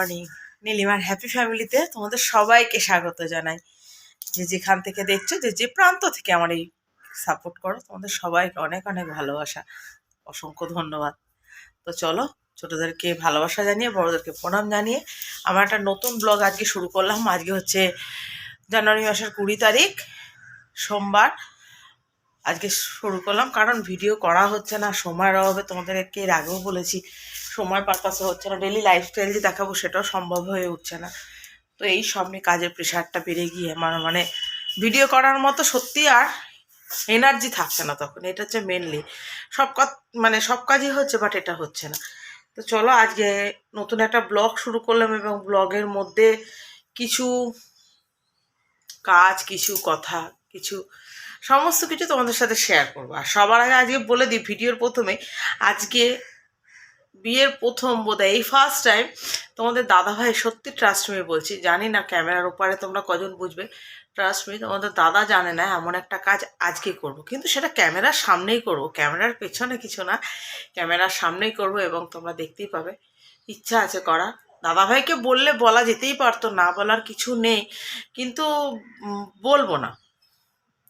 Morning নীলিমার happy ফ্যামিলিতে তোমাদের সবাইকে স্বাগত জানাই। যে যেখান থেকে দেখছ, যে যে প্রান্ত থেকে আমার এই সাপোর্ট করো, তোমাদের সবাইকে অনেক অনেক ভালোবাসা। অসংখ্য ধন্যবাদ। তো চলো, ছোটোদেরকে ভালোবাসা জানিয়ে, বড়োদেরকে প্রণাম জানিয়ে আমার একটা নতুন ব্লগ আজকে শুরু করলাম। আজকে হচ্ছে জানুয়ারি মাসের কুড়ি তারিখ, সোমবার। আজকে শুরু করলাম, কারণ ভিডিও করা হচ্ছে না সময়ের অভাবে তোমাদেরকে এর আগেও বলেছি। সময় পারপাসে হচ্ছে না ডেলি লাইফস্টাইল যে দেখাবো সেটাও সম্ভব হয়ে উঠছে না। তো এই সামনে কাজের প্রেশারটা বেড়ে গিয়ে আমার মানে ভিডিও করার মতো সত্যি আর এনার্জি থাকছে না তখন, এটা হচ্ছে মেনলি সব কাজ মানে সব কাজই হচ্ছে বাট এটা হচ্ছে না। তো চলো আজকে নতুন একটা ব্লগ শুরু করলাম এবং ব্লগের মধ্যে কিছু কাজ, কিছু কথা, কিছু সমস্ত কিছু তোমাদের সাথে শেয়ার করব। আর সবার আগে আজকে বলে দিই ভিডিওর প্রথমে আজকে বিয়ের প্রথম বোধহয়, এই ফার্স্ট টাইম তোমাদের দাদা ভাই সত্যি ট্রাস্ট মি বলছি। জানি না ক্যামেরার ওপারে তোমরা কজন বুঝবে। ট্রাস্ট মি তোমাদের দাদা জানে না এমন একটা কাজ আজকে করব। কিন্তু সেটা ক্যামেরার সামনেই করব। ক্যামেরার পেছনে কিছু না, ক্যামেরার সামনেই করব এবং তোমরা দেখতেই পাবে। ইচ্ছা আছে করা। দাদাভাইকে বললে বলা যেতেই পারতো, না বলার কিছু নেই। কিন্তু বলব না।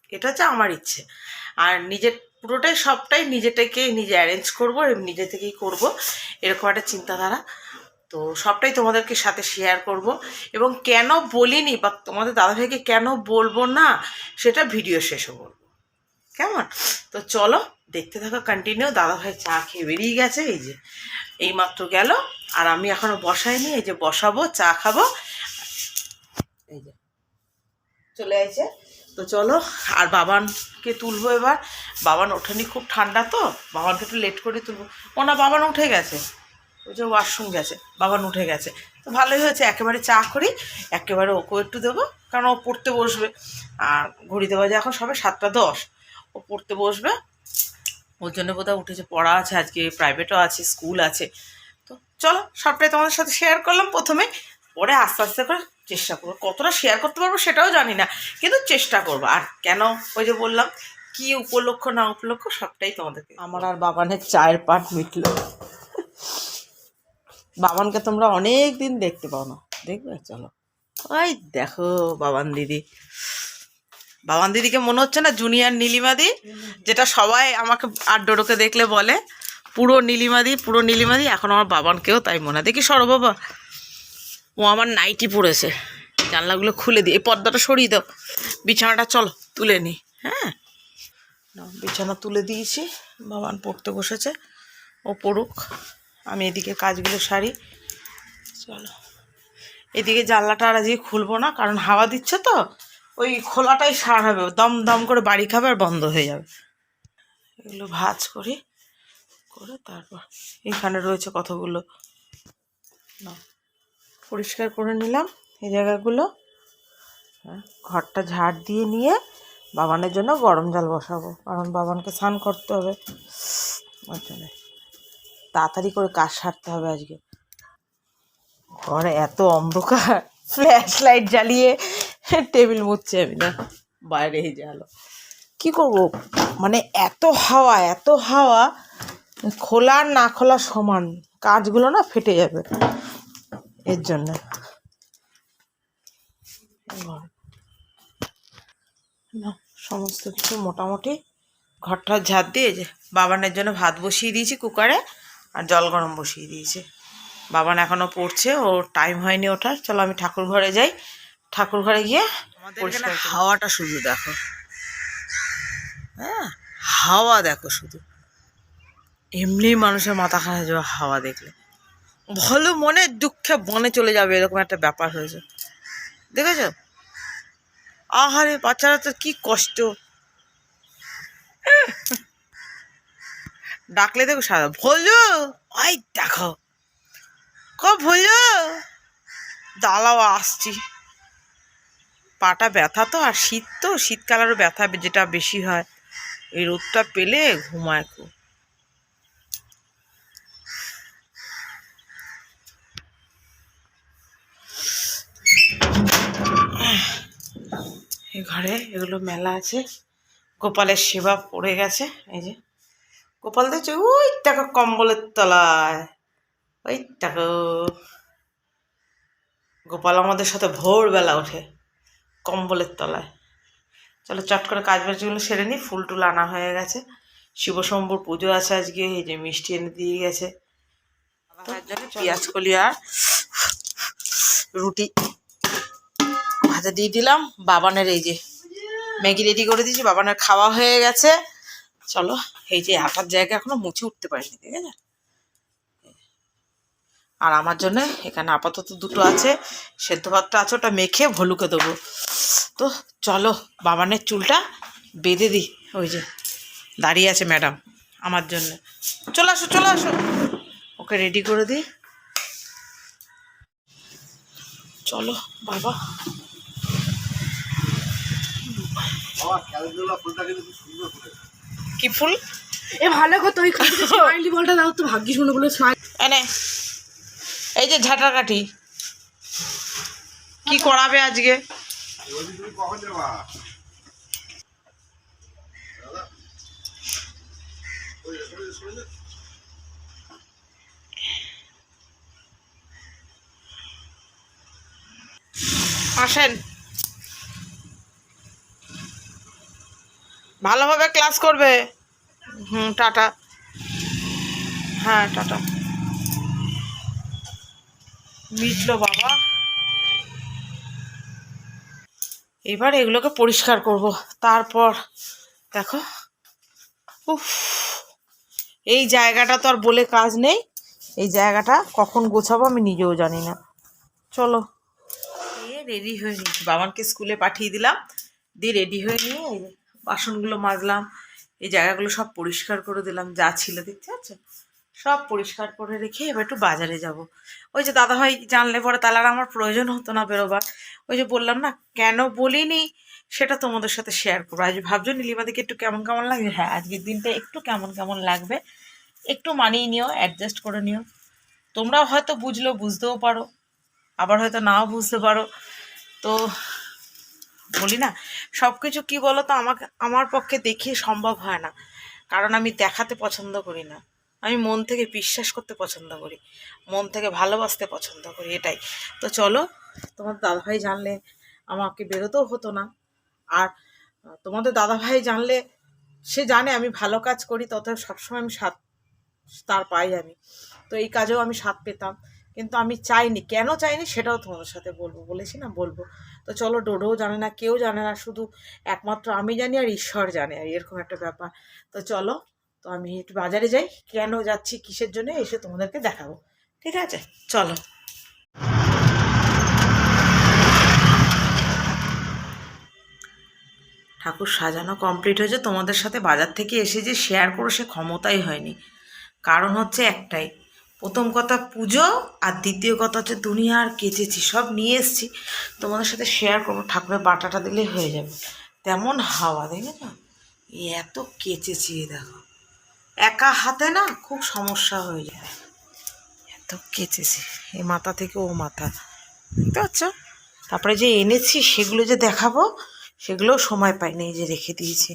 এটা হচ্ছে আমার ইচ্ছে। আর নিজের পুরোটাই সবটাই নিজেটাকে নিজে অ্যারেঞ্জ করব নিজে থেকেই করব, এরকম একটা চিন্তাধারা। তো সবটাই তোমাদেরকে সাথে শেয়ার করব। এবং কেন বলিনি বা তোমাদের দাদাভাইকে কেন বলব না, সেটা ভিডিও শেষে বলব। কেমন? তো চলো, দেখতে থাকো কন্টিনিউ দাদাভাই চা খেয়ে বেরিয়ে গেছে, এই যে এই মাত্র গেল। আর আমি এখনও বসাইনি, এই যে বসাবো, চা খাব। এই যে, চলে আসছে তো চলো, আর বাবানকে তুলবো এবার। বাবান ওঠেনি খুব ঠান্ডা তো, বাবানকে একটু লেট করে তুলবো। ও না, বাবান উঠে গেছে। ওই যে ওয়াশরুম গেছে, বাবান উঠে গেছে। তো ভালোই হয়েছে, একেবারে চা করি, একেবারে ওকেও একটু দেবো, কারণ ও পড়তে বসবে। আর ঘড়িতে বাজে এখন সবে সাতটা দশ, ও পড়তে বসবে। ওর জন্য বোধহয় উঠেছে, পড়া আছে আজকে প্রাইভেটও আছে স্কুল আছে। তো চলো, সবটাই তোমাদের সাথে শেয়ার করলাম প্রথমে পরে আস্তে আস্তে করে চেষ্টা করব। কতটা শেয়ার করতে পারব সেটাও জানি না, কিন্তু চেষ্টা করব। আর কেন? ওই যে বললাম, কি উপলক্ষ না উপলক্ষ সবটাই তোমাদেরকে আমার আর বাবানের চায়ের পাট মিটলো। বাবানকে তোমরা অনেক দিন দেখতে পাও না। দেখবে? চলো। ওই দেখো, বাবান দিদি। বাবান দিদিকে মনে হচ্ছে না জুনিয়র নীলিমাদি যেটা সবাই আমাকে আর দেখলে বলে, পুরো নীলিমাদি পুরো নীলিমাদি এখন আমার বাবানকেও তাই মনে হয়। দেখি সরো বাবা। ও আমার নাইটি পড়েছে জানলাগুলো খুলে দিই এই পর্দাটা সরিয়ে দাও। বিছানাটা চলো, তুলে নি। হ্যাঁ? বিছানা তুলে দিয়েছি। বাবান পড়তে বসেছে। ও পড়ুক। আমি এদিকে কাজগুলো সারি। চলো। এদিকে জানলাটা আর আজকে খুলবো না, কারণ হাওয়া দিচ্ছে তো। ওই খোলাটাই সার হবে। দম দম করে বাড়ি খাবে আর বন্ধ হয়ে যাবে। এগুলো ভাজ করি, করে তারপর এখানে রয়েছে কতগুলো। না পরিষ্কার করে নিলাম। এই জায়গাগুলো হ্যাঁ ঘরটা ঝাড় দিয়ে নিয়ে বাবানের জন্য গরম জল বসাবো। কারণ বাবানকে স্নান করতে হবে। ওর জন্য। তাড়াতাড়ি করে কাজ সারতে হবে আজকে। ঘরে এত অন্ধকার। ফ্ল্যাশ লাইট জ্বালিয়ে টেবিল মুছছে আমি না। বাইরে এই জালো কি করব? মানে এত হাওয়া এত হাওয়া, খোলা না খোলা সমান। কাজগুলো না ফেটে যাবে। এর জন্য। সমস্ত কিছু মোটামুটি ঘরটা ঝাড় দিয়ে যে বাবানের জন্য ভাত বসিয়ে দিয়েছি কুকারে আর জল গরম বসিয়ে দিয়েছি। বাবান এখনও পড়ছে ওর টাইম হয়নি ওঠার। চলো আমি ঠাকুর ঘরে যাই। ঠাকুর ঘরে গিয়ে পরিষ্কার হাওয়াটা শুধু দেখো। হ্যাঁ হাওয়া দেখো শুধু। এমনি মানুষের মাথা খারাপ যাবে হাওয়া দেখলে। ভালো মনে দুঃখে বনে চলে যাবে, এরকম একটা ব্যাপার হয়েছে। দেখেছ? আহারে, বাচ্চারা তো কি কষ্ট। ডাকলে দেখো সাদা ভোলো, ওই দেখো। ক ভোলো, দাঁড়াও, আসছি। পাটা ব্যথা তো, আর শীত তো, শীতকালেরও ব্যথা যেটা বেশি হয়। এই রোদটা পেলে ঘুমায় খুব। ঘরে, এগুলো মেলা আছে। গোপালের সেবা পড়ে গেছে, এই যে। গোপাল দেখছ, ওই টাকা কম্বলের তলায়, ওই টাকা। গোপাল আমাদের সাথে ভোরবেলা ওঠে কম্বলের তলায়। চলো চট করে কাজ বাজগুলো সেরে নিই, ফুল টুল আনা হয়ে গেছে। শিবশম্ভুর পুজো আছে আজকে, এই যে মিষ্টি এনে দিয়ে গেছে। পেঁয়াজ কলি আর রুটি। ভাজা দিয়ে দিলাম। বাবানের এই যে ম্যাগি রেডি করে দিয়েছি, বাবানের খাওয়া হয়ে গেছে। চলো, এই যে আটার জায়গা এখনও মুছে উঠতে পারিনি, ঠিক আছে? আর আমার জন্য এখানে আপাতত দুটো আছে। সেদ্ধ ভাতটা আছে, ওটা মেখে ভলুকে দেবো। তো চলো, বাবানের চুলটা বেঁধে দিই। ওই যে দাঁড়িয়ে আছে ম্যাডাম আমার জন্য। চলে আসো চলে আসো। ওকে রেডি করে দিই। চলো, বাবা। কি ফুল? এ ভালো কথা ওই স্মাইলি বলটা দাও তো ভাগ্যিস মনে বলে স্মাইল এনে এই যে ঝাঁটা কাঠি কি করাবে আজকে? আসেন। ভালোভাবে ক্লাস করবে। হুম, টাটা। হ্যাঁ টাটা। মিটলো বাবা। এবার এগুলোকে পরিষ্কার করব। তারপর দেখো। উফ, এই জায়গাটা তো আর বলে কাজ নেই। এই জায়গাটা কখন গোছাবো আমি নিজেও জানি না। চলো। রেডি হয়ে নিয়েছি বাবানকে স্কুলে পাঠিয়ে দিলাম। দিয়ে রেডি হয়ে নিয়ে বাসনগুলো মাজলাম, এই জায়গাগুলো সব পরিষ্কার করে দিলাম, যা ছিল, দেখতে পাচ্ছ? সব পরিষ্কার করে রেখে এবার একটু বাজারে যাব। ওই যে দাদাভাই জানলে পরে তাহলে আর আমার প্রয়োজন হতো না বেরোবার। ওই যে বললাম না, কেন বলিনি? সেটা তোমাদের সাথে শেয়ার করব। আজ ভাবছ নীলিমাদিকে একটু কেমন কেমন লাগবে হ্যাঁ আজকের দিনটা একটু কেমন কেমন লাগবে? একটু মানিয়ে নিও অ্যাডজাস্ট করে নিও। তোমরাও হয়তো বুঝলেও বুঝতেও পারো, আবার হয়তো নাও বুঝতে পারো। তো বলি না সব কিছু কী বলো তো আমাকে, আমার পক্ষে দেখিয়ে সম্ভব হয় না। কারণ আমি দেখাতে পছন্দ করি না। আমি মন থেকে বিশ্বাস করতে পছন্দ করি। মন থেকে ভালোবাসতে পছন্দ করি, এটাই। তো চলো, তোমার দাদাভাই জানলে আমাকে বেরোতেও হতো না। আর তোমাদের দাদাভাই জানলে, সে জানে আমি ভালো কাজ করি তত সবসময় আমি স্বাদ তার পাই আমি। তো এই কাজেও আমি স্বাদ পেতাম। কিন্তু আমি চাইনি, কেন চাইনি সেটাও তোমাদের সাথে বলব, বলেছি না, বলব। তো চলো ডোডোও জানে না, কেউ জানে না, শুধু একমাত্র আমি জানি আর ঈশ্বর জানে আর এরকম একটা ব্যাপার। তো চলো, তো আমি একটু বাজারে যাই, কেন যাচ্ছি, কিসের জন্য, এসে তোমাদেরকে দেখাবো। ঠিক আছে? চলো। ঠাকুর সাজানো কমপ্লিট হয়েছে, তোমাদের সাথে বাজার থেকে এসে যে শেয়ার করো, সে ক্ষমতাই হয়নি। কারণ হচ্ছে একটাই প্রথম কথা পুজো, আর দ্বিতীয় কথা হচ্ছে দুনিয়ার কেচেছি, সব নিয়ে এসেছি। তোমাদের সাথে শেয়ার করব, ঠাকুরের বাটাটা দিলে হয়ে যাবে। তেমন হাওয়া দেখে না? এই এত কেচেছি দেখো। একা হাতে না খুব সমস্যা হয়ে যায়। এত কেচেছি এ মাথা থেকে ও মাথা। দেখতে পাচ্ছ? তারপরে যে এনেছি, সেগুলো যে দেখাবো, সেগুলোও সময় পাইনি, এই যে রেখে দিয়েছি।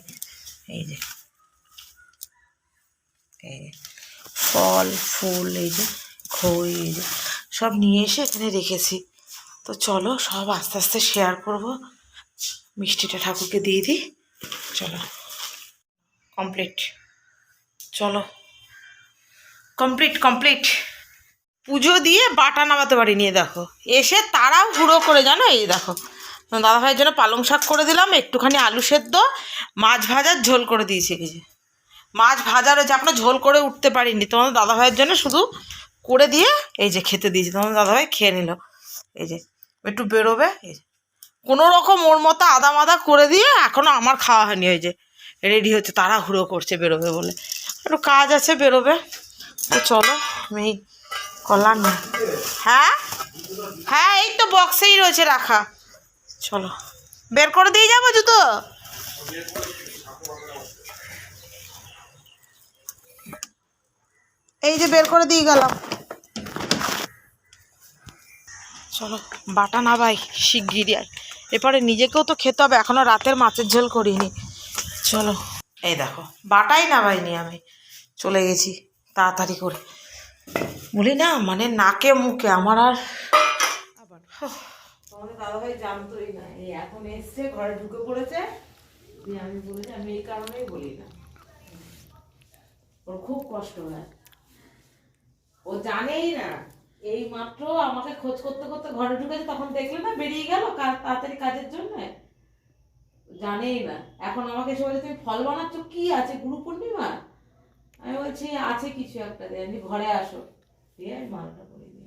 এই যে। এই যে। ফল, ফুল, এই যে খই, এই যে সব নিয়ে এসে এখানে রেখেছি। তো চলো সব আস্তে আস্তে শেয়ার করব। মিষ্টিটা ঠাকুরকে দিয়ে দিই। চলো। কমপ্লিট চলো। কমপ্লিট কমপ্লিট পুজো দিয়ে বাটা নামাতে পারি নিয়ে দেখো। এসে তারাও হুড়ো করে, জানো? এই দেখো। দাদা ভাইয়ের জন্য পালং শাক করে দিলাম, একটুখানি আলু সেদ্ধ, মাছ ভাজার ঝোল করে দিয়েছি যে। মাছ ভাজার যে আপনার ঝোল করে উঠতে পারিনি। তোমাদের দাদা ভাইয়ের জন্য শুধু করে দিয়ে এই যে খেতে দিয়েছি। তোমাদের দাদাভাই খেয়ে নিল। এই যে, একটু বেরোবে। এই কোনো রকম ওর মতো আদা মাদা করে দিয়ে এখনও আমার খাওয়া হয়নি। ওই যে, রেডি হচ্ছে তারা হুড়ো করছে বেরোবে বলে। একটু কাজ আছে, বেরোবে। তো চলো, আমি কলার না হ্যাঁ? হ্যাঁ এই তো বক্সেই রয়েছে, রাখা। চলো। বের করে দিয়ে যাব জুতো? এই যে বের করে দিয়ে গেলাম। চলো বাটা না ভাই শিগগিরই আর। এরপরে নিজেকেও তো খেতে হবে এখনও রাতের মাছের ঝোল করিনি। চলো। এই দেখো বাটাই না ভাইনি আমি। চলে গেছি তাড়াতাড়ি করে। বলি না মানে নাকে মুখে আমার আর তোমাদের দাদাভাই জানতোই না এই এখন এসছে ঘরে ঢুকে পড়েছে। আমি বলেছি আমি এই কারণেই বলি না। ওর খুব কষ্ট হয়। ও জানেই না। এই মাত্র আমাকে খোঁজ করতে করতে ঘরে ঢুকেছে, তখন দেখলে না বেরিয়ে গেল তাড়াতাড়ি কাজের জন্য। জানেই না। এখন আমাকে এসে বলছে, তুমি ফল বানাচ্ছ? কি আছে? গুরু পূর্ণিমা? আমি বলছি, আছে কিছু একটা দিয়ে ঘরে আসো। দিয়ে আমি মালটা করে দিই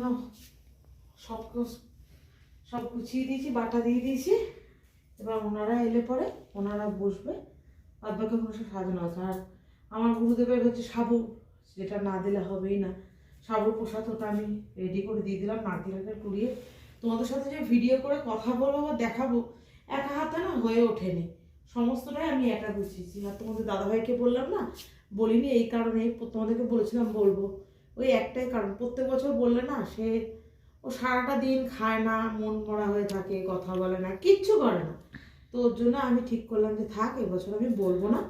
না, সব সব গুছিয়ে দিয়েছি, বাটা দিয়ে দিয়েছি। এবার ওনারা এলে পরে ওনারা বসবে আর বাকি কোনো সাজানো আছে। আর আমার গুরুদেবের হচ্ছে সাবু, যেটা না দিলে হবেই না। সাবুর প্রসাদ ওটা আমি রেডি করে দিয়ে দিলাম নারকেলটা কুড়িয়ে। তোমাদের সাথে যে ভিডিও করে কথা বলব বা দেখাবো, একা হাতে না হয়ে ওঠেনি। সমস্তটাই আমি একা গুছিয়েছি। আর তোমাদের দাদাভাইকে বললাম না, বলিনি এই কারণে তোমাদেরকে বলেছিলাম বলব। ওই একটাই কারণ। প্রত্যেক বছর বললে না, সে ও সারাটা দিন খায় না, মন মরা হয়ে থাকে, কথা বলে না, কিচ্ছু করে না। তো ওর জন্য আমি ঠিক করলাম যে থাক, এবছর আমি বলব না।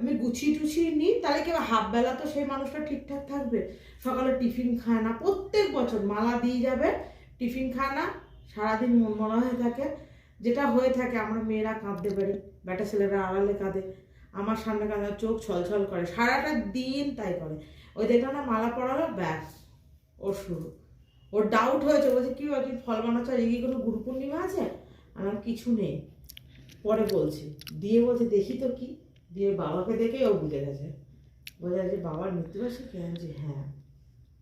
আমি গুছিয়ে টুছিয়ে নিই, তাহলে কি হাফ বেলা তো সেই মানুষটা ঠিকঠাক থাকবে। সকালে টিফিন খায় না, প্রত্যেক বছর মালা দিয়ে যাবে, টিফিন খায় না, সারাদিন মন মরা হয়ে থাকে। যেটা হয়ে থাকে, আমরা মেয়েরা কাঁদতে পারি বেটা ছেলেরা আড়ালে কাঁদে, আমার সামনে কাঁদে চোখ ছলছল করে, সারাটা দিন তাই করে। ওই দেখলাম না মালা পরালো, ব্যাস, ওর শুরু। ওর ডাউট হয়েছে, বলছে, কি তুই ফল বানাচ্ছ? কি কোনো গুরু পূর্ণিমা আছে? আমার কিছু নেই। পরে বলছি, দিয়ে বলছে, দেখি তো কি? দিয়ে বাবাকে দেখেই ও বুঝে গেছে। বোঝা যে বাবার মৃত্যুবার্ষিকী আমি বলছি হ্যাঁ।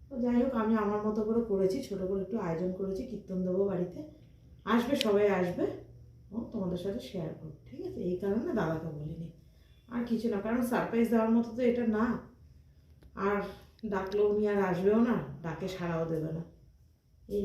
তো যাই হোক, আমি আমার মতো করে করেছি, ছোটো করে একটু আয়োজন করেছি, কীর্তন দেবো বাড়িতে। আসবে, সবাই আসবে। ও তোমাদের সাথে শেয়ার করব, ঠিক আছে? এই কারণে দাদাকে বলিনি। আর কিছু না, কারণ সারপ্রাইজ দেওয়ার মতো তো এটা না। আর ডাকলেও উনি আর আসবেও না ডাকে সাড়াও দেবে না। এই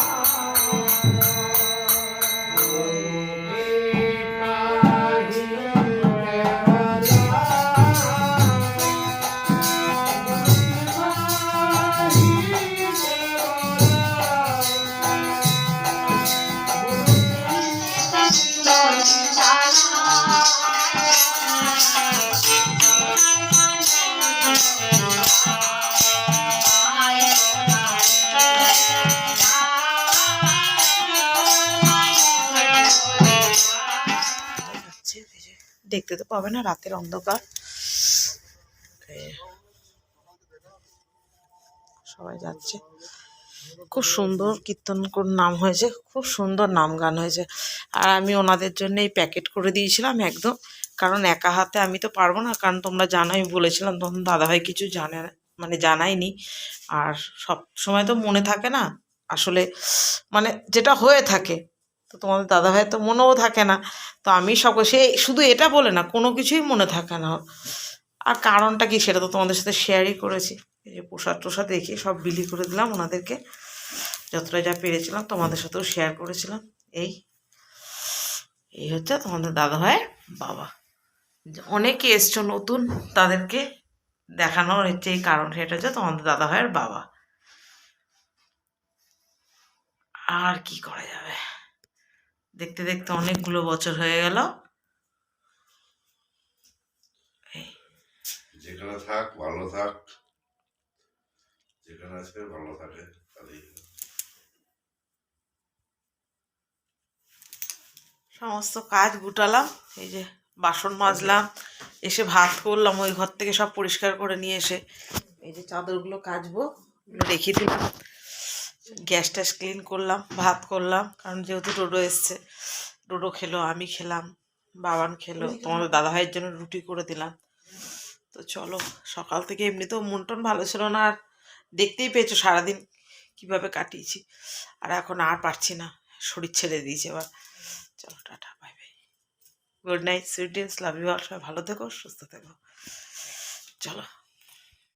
দেখতে তো পাবে না রাতের অন্ধকার। সবাই যাচ্ছে। খুব সুন্দর কীর্তন নাম হয়েছে খুব সুন্দর নাম গান হয়েছে। আর আমি ওনাদের জন্য এই প্যাকেট করে দিয়েছিলাম একদম কারণ একা হাতে আমি তো পারব না কারণ তোমরা জানো আমি বলেছিলাম তখন দাদাভাই কিছু জানে মানে জানাইনি আর সব সময় তো মনে থাকে না আসলে মানে যেটা হয়ে থাকে তো তোমাদের দাদা দাদাভাই তো মনেও থাকে না। তো আমি সব সে শুধু এটা বলে না, কোনো কিছুই মনে থাকে না আর কারণটা কি সেটা তো তোমাদের সাথে শেয়ারই করেছি। এই যে প্রসাদ টোসাদ রেখে সব বিলি করে দিলাম ওনাদেরকে। যতটা যা পেরেছিলাম তোমাদের সাথেও শেয়ার করেছিলাম। এই এই হচ্ছে তোমাদের দাদা দাদাভাইয়ের বাবা। অনেকে এসছো নতুন তাদেরকে দেখানোর হচ্ছে এই কারণ, সেটা হচ্ছে তোমাদের দাদাভাইয়ের বাবা। আর কি করা যাবে? দেখতে দেখতে অনেকগুলো বছর হয়ে গেল। যেখানে থাক ভালো থাক। যেখানে আছে ভালো থাকে সমস্ত কাজ গুটালাম এই যে বাসন মাজলাম এসে ভাত করলাম ওই ঘর থেকে সব পরিষ্কার করে নিয়ে এসে এই যে চাদরগুলো কাচবো রেখে দিলাম। গ্যাস ট্যাস ক্লিন করলাম ভাত করলাম কারণ যেহেতু ডোডো এসছে ডোডো খেলো আমি খেলাম বাবান খেলো তোমাদের দাদাভাইয়ের জন্য রুটি করে দিলাম। তো চলো সকাল থেকে এমনিতেও মন টন ভালো ছিল না আর দেখতেই পেয়েছ সারাদিন কীভাবে কাটিয়েছি। আর এখন আর পারছি না শরীর ছেড়ে দিয়েছে এবার। চলো tata bye bye. Good night sweet dreams love you all সবাই ভালো থেকো সুস্থ থেকো। চলো।